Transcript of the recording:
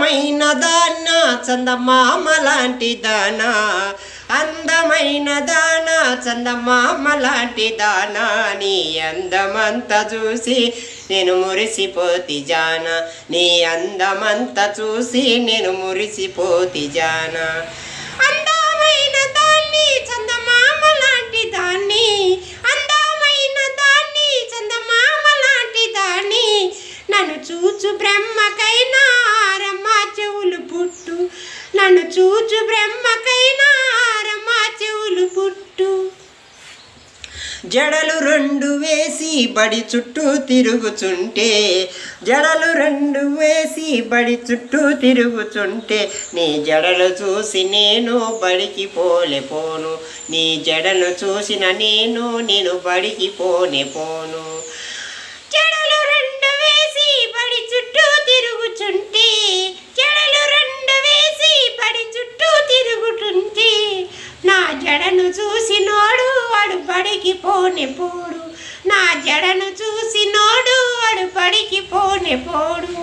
అందమైన దాన చందమామ లాంటి దానా అందమైన దానా చందమామ లాంటి దానా నీ అందమంతా చూసి నేను మురిసిపోతి జాన. నీ అందమంతా చూసి నేను మురిసిపోతి జాన. అందమైన దాన్ని చందమామ లాంటి దాన్ని అందమైన దాన్ని చందమామ లాంటి దాన్ని నన్ను చూచు బ్రహ్మకైనా రమ్మ చెవులు పుట్టు. నన్ను చూచు బ్రహ్మకైనా మా చెవులు పుట్టు. జడలు రెండు వేసి బడి చుట్టూ తిరుగుచుంటే జడలు రెండు వేసి బడి చుట్టూ తిరుగుచుంటే నీ జడలు చూసి నేను బడికి పోలే పోను. నీ జడను చూసిన నేను నేను బడికి పోనే పోను. జడను చూసి నోడు వాడు బడికి పోనే పోడు. నా జడను చూసి నోడు వాడు బడికి పోనే పోడు.